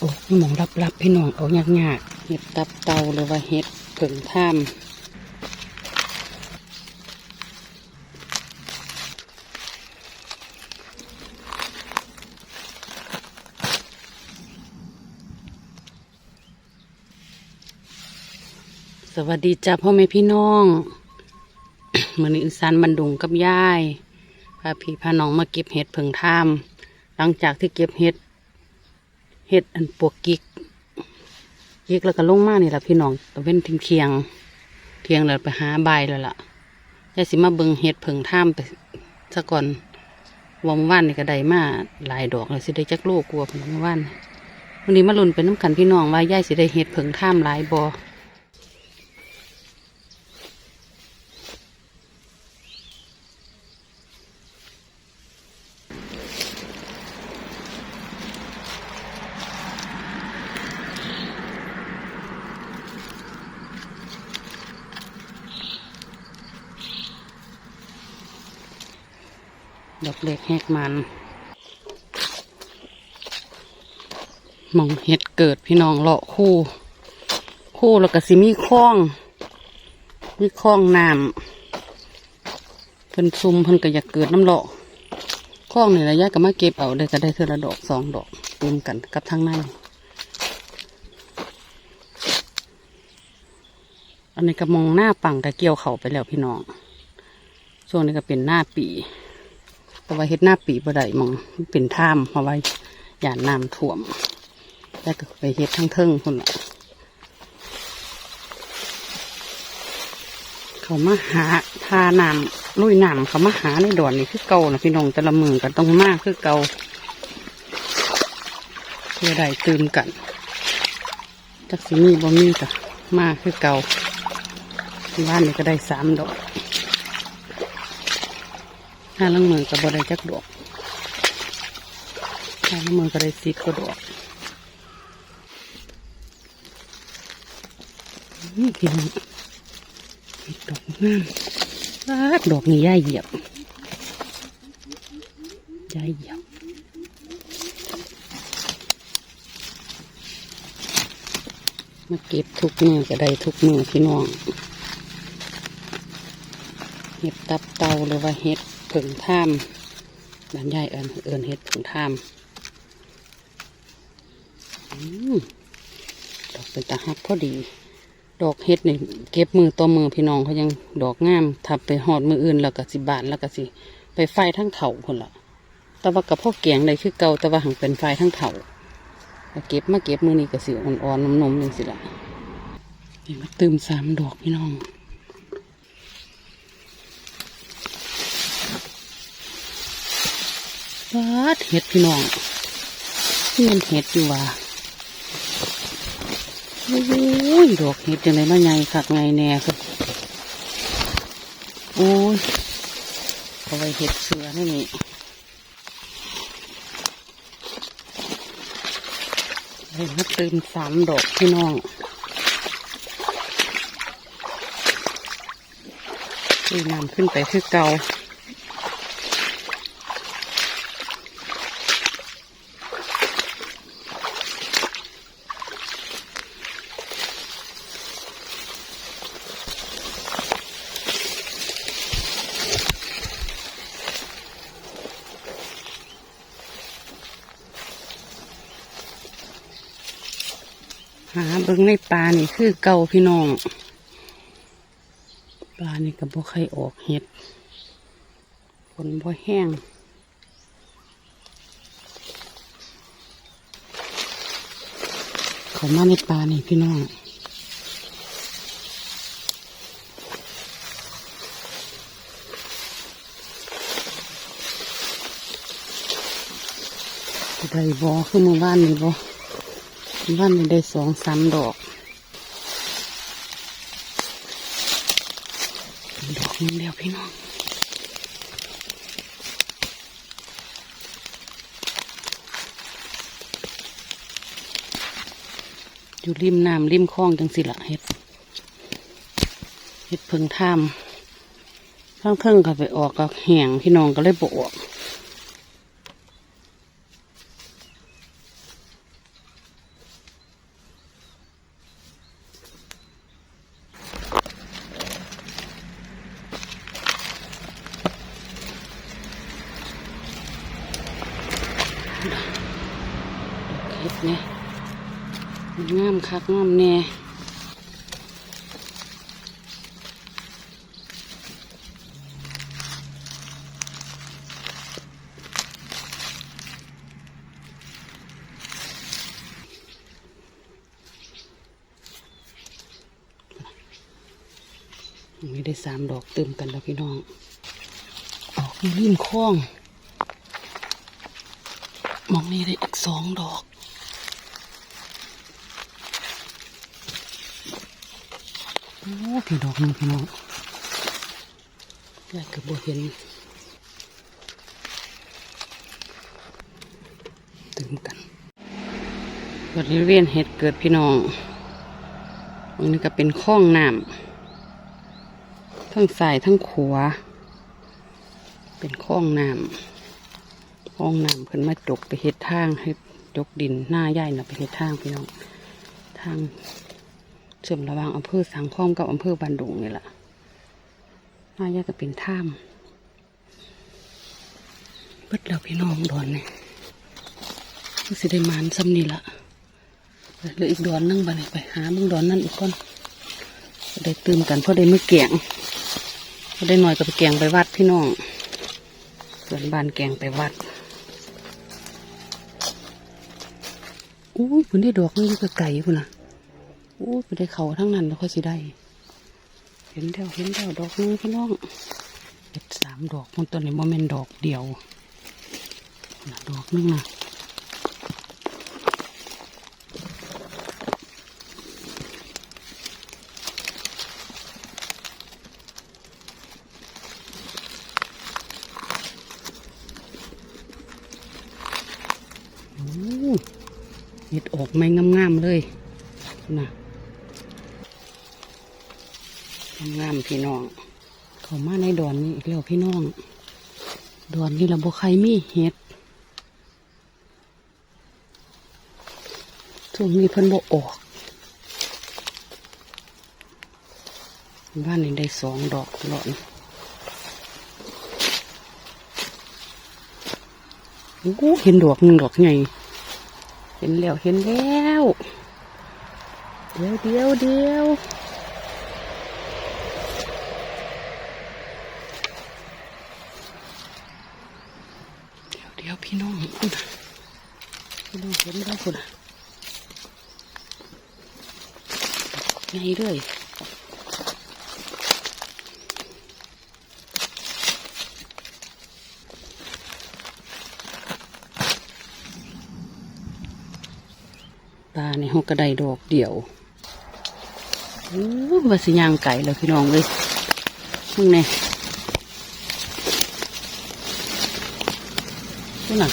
โอ้หมองรับรับๆพี่น้องเอายากยากๆเห็ดตับเตาหรือว่าเห็ดเผิงท่ามสวัสดีจ้าพ่อแม่พี่น้องมือนี้อีสานบันดุงกับย่ายพาพี่พาน้องมาเก็บเห็ดเผิงท่าม หลังจากที่เก็บเห็ด เห็ดอันปวกกิกกิกแล้วก็ลงมานี่แหละพี่น้องตะเว้นทิ้งเทียง เทียงแล้วไปหาใบแล้วล่ะยายสิมาเบิงเห็ดเผิงท่ามไปซะก่อนวงว่านนี่ก็ได้มาหลายดอกเลยสิได้จักโลกกลัวเพิ่นว่าว่านวันนี้มาลุ้นเป็นน้ำกันพี่น้องว่ายายสิได้เห็ดเผิงท่ามหลายบอ ดอกเล็กแหกมันมองเห็ดเกิดพี่น้องเลาะคู่ คู่แล้วก็สิมีคล้อง มีคล้องน้ำเพิ่นซุ่มเพิ่นก็อยากเกิดน้ำเลาะคล้องนี่ระยะก็มาเก็บเอาได้ก็ได้เท่าละดอกสองดอกรวมกันกับทางในอันนี้ก็มองหน้าปังก็เกี่ยวเขาไปแล้วพี่น้องช่วงนี้ก็เป็นหน้าปี แต่ว่าเฮ็ดหน้าปีบ่ได้มองเป็นถ้ำเพราะว่าหยานน้ำท่วมแล้วก็ไปเฮ็ดทั้งเทิงคนละเขามาหาทาน้ำลุยน้ำเขามาหาในดอนนี่คือเก่านะพี่น้องแต่ละมือกันต้องมากคือเก่าเพื่อได้ตื่มกันจักสิมีบ่มีก็มากคือเก่าบ้านนี้ก็ได้สามดอก ห้าลังมือกับบได้จักดอกห้าลังมือก็ได้สิบกว่าดอกนี่พี่น้องเห็ดอกงามรากดอกนี่ย่าเหยียบย่าเหยียบมาเก็บทุกมือก็ได้ทุกมือพี่น้องเห็ดตับเตาหรือว่าเห็ด ผึ่งท่ามบ้านยายเอิญเอิญเห็ดผึ่งท่ามดอกเป็นตาฮักพอดี ดอกเห็ดนี่เก็บมือต่อมือพี่น้องเขายังดอกงามทับไปหอดมืออื่นแล้วก็สิบานแล้วก็สิ ไปไฟทั้งเถาคนละแต่ว่ากับพ่อแกงได้คือเก่าแต่ว่าหังเป็นไฟทั้งเถาเก็บมาเก็บมือนี่ก็สิอ่อนๆนมๆนี่สิละนี่มาเตืมสามดอกพี่น้อง ฟาดเห็ดพี่น้องที่มันเห็ดอยู่ว่ะโอ้ยดอกเห็ดจังไรมาไงคักไงแน่ครับโอ้ยเอาไว้เห็ดเสือนี่นี่เห็นมาตื่นสามดอกพี่น้องดีน้ำขึ้นไปคือเก่า หาเบิ่งในปลานี่คือเก่าพี่น้อง ปลานี่ก็บ่ใครออกเห็ดฝนบ่แห้งเขามาในปลานี่พี่น้องได้บอคือมือบ้านนี่บ อมือบ้านนี่ได้สองสามดอก ดอกนึงเดียวพี่น้องอยู่ริมน้ำริมคลองจังสิละเห็ดเห็ดเพิงท่ามทั้งเทิงก็ไปออกกับแห้งพี่น้องก็เลยบออก เห็ดเนี่ยงามคักงามแน่ไม่ได้สามดอกเติมกันแล้วพี่น้องดอกอยู่ริมคลอง มองนี่ได้อีกสองดอกโอ้พี่ดอกหนึงพี่น้องยายเกือบบ่เห็นตื่มกันบริเวณเห็ดเกิดพี่น้องตรงนี้ก็เป็นคลองน้ำทั้งสายทั้งขวาเป็นคลองน้ำ ห้องน้ำเพิ่นมาจกไปเฮ็ดทางให้จกดินหน้าใหญ่น่ะไปเฮ็ดทางพี่น้องทางเชื่อมระหว่างอำเภอสังคอมกับอำเภอบันดุงนี่แหละหน้าใหญ่ก็เป็นถ้ำเบิดแล้วพี่น้องดอนนี่ก็สิได้มานซ้ำนี่ละเหลืออีกดอนหนึงบัดนี้ไปหามึงดอนนั่นอีกคนจะได้ตื่มกันเพราะได้ไม่เกี่ยงพอได้หน่อยก็ไปเกี่ยงไปวัดพี่น้องเพื่อนบ้านแกงไปวัด อุ้ยคุณได้ดอกนี่ก็ไก่คุณนะอุ้ยคุณได้เขาทั้งนั้นแล้วค่อยสิได้ เห็นแล้วเห็นแล้วดอกนึงพี่น้องเห็ดสามดอกมันตัวนี้โมเมนดอกเดียวดอกนึงนะโอ้ เห็ดออกไม่งามๆเลยนะงามพี่น้อง เขามาในดอนนี้อีกแล้วพี่น้อง ดอนนี่ละบ่ใครมีเห็ดช่วงนี้เพิ่นบ่ออกบ้านนี้ได้สองดอกหลอนโอ้เห็นดอกหนึ่งดอกใหญ่ เห็นแล้วเห็นแล้วเดี๋ยวเดี๋ยวเดี๋ยวเดี๋ยวเดียวพี่น้องคุณพี่น้องเห็นแล้วคุณน่ะไงเลย ปลาก็ได้ดอกเดียวโอ้ว่าสิยางไก่เลยพี่น้องเลยมึงเนี่ยนี่น่ะ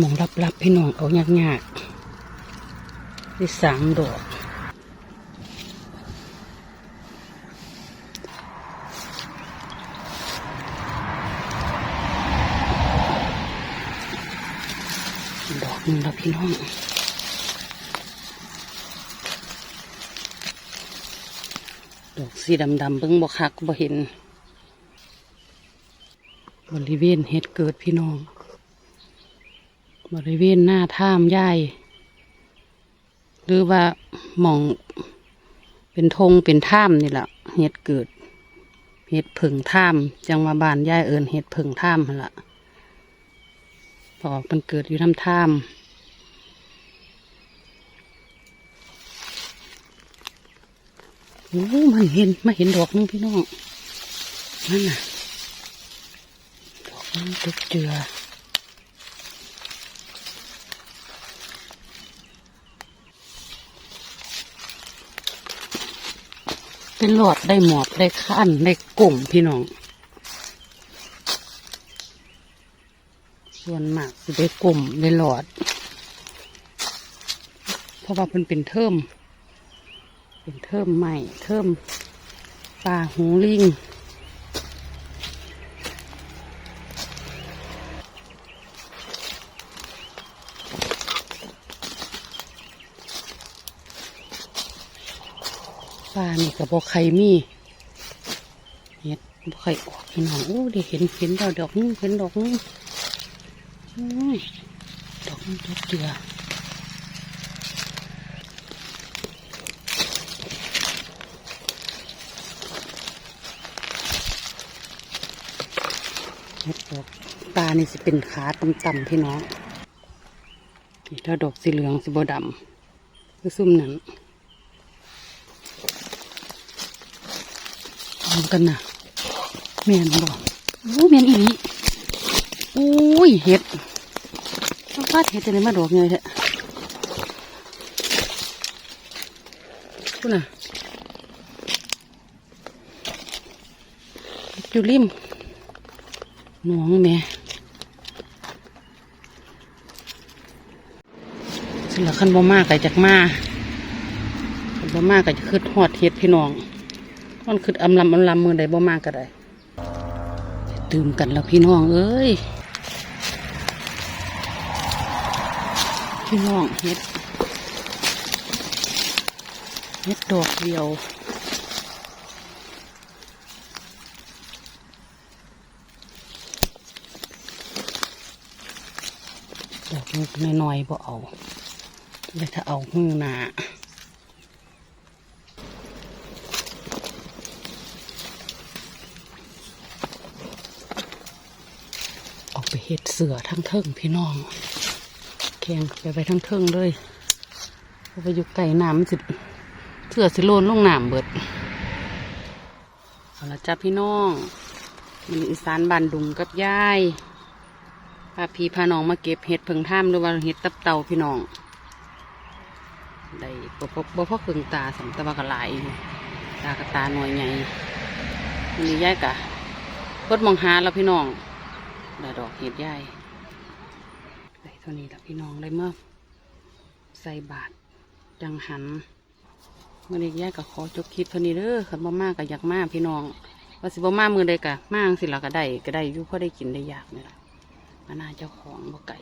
มองรับๆพี่น้องเอายากๆได้สามดอกดอกหนึงแล้วพี่น้องดอกสีดำๆเบิ่งบ่คักบ่เห็น บริเวณเฮ็ดเกิดพี่น้อง บริเวณหน้าท่ามย่หรือว่าหม่องเป็นธงเป็นถ้ำนี่แหละเห็ดเกิดเห็ดผึ่งถ้ำจังมาบานย่ายเอิญเห็ดผึ่งถ้ำละพอมันเกิดอยู่น้ำถ้ำโอ้มันเห็นมาเห็นดอกนึงพี่น้องนั่นน่ะดอกนึงตุกเจือ เป็นหลอดได้หมอบได้ขั้นได้กลุ่มพี่น้อง ส่วนมากสิได้กลุ่มได้หลอด เพราะว่ามันเป็นเทิมเป็นเทิมใหม่เทิมปลาหูลิง ปลานี่ กับบ่ไข่มีเห็ดบ่ไข่ออกพี่น้องโอ้เดี๋ยวเห็นเห็นดอกดอกนึงเห็นดอกนึงดอกนึงดอกเดียวเห็ดดอกปลานี่สิเป็นขาต่ำๆพี่น้องถ้าดอกสีเหลืองสีบดำคือซุ่มนั้น เอากันนะแม่นบอกโอ้แม่นอีหลีโอ้ยเห็ดต้องพาดเห็ดจะได้มาดอกไงเถอะคุณน่ะเห็ดอยู่ริมหนองแม่สิละคันบ่มากไก่จากมาคันบ่มากไก่จะขึ้นหอดเห็ดพี่น้อง มันคืออำลำอำลำมือใดบ่มากก็ได้ตื่มกันแล้วพี่น้องเอ้ยพี่น้องเฮ็ดเฮ็ดดอกเดียวดอกนี้น้อยๆบ่เอาเลยถ้าเอาหื้อหนา ออกไปเห็ดเสือทั้งเทิงพี่น้อง แข่งไปไปทั้งเทิงเลยไปอยู่ไก่น้ำมันสิเสือสิโลนลงน้ำเบิดเอาละจ้าพี่น้องมันอีสานบานดุงกับยายพาพี่พาน้องมาเก็บเห็ดเพิงท่ามหรือว่าเห็ดตับเต่าพี่น้องได้บ่พบ่พอครึ่งตาสำตะวันกะหลายตากระตาหน่อยใหญ่มันนี้ยายกะพดมองหาแล้วพี่น้อง ดาดอกเห็ดใหญ่ได้เท่านี้ละพี่น้องได้เมื่อใส่บาทจังหันเมื่อเด็กแยกกับขอจบคลิปเท่านี้เด้อขันบ่มากกับอยากมากพี่น้องว่าสิบ่มากมือใดกะมากสิละก็ได้ก็ได้อยู่เพราะได้กินได้อยากนี่ละมาน้าเจ้าของบ่ไก่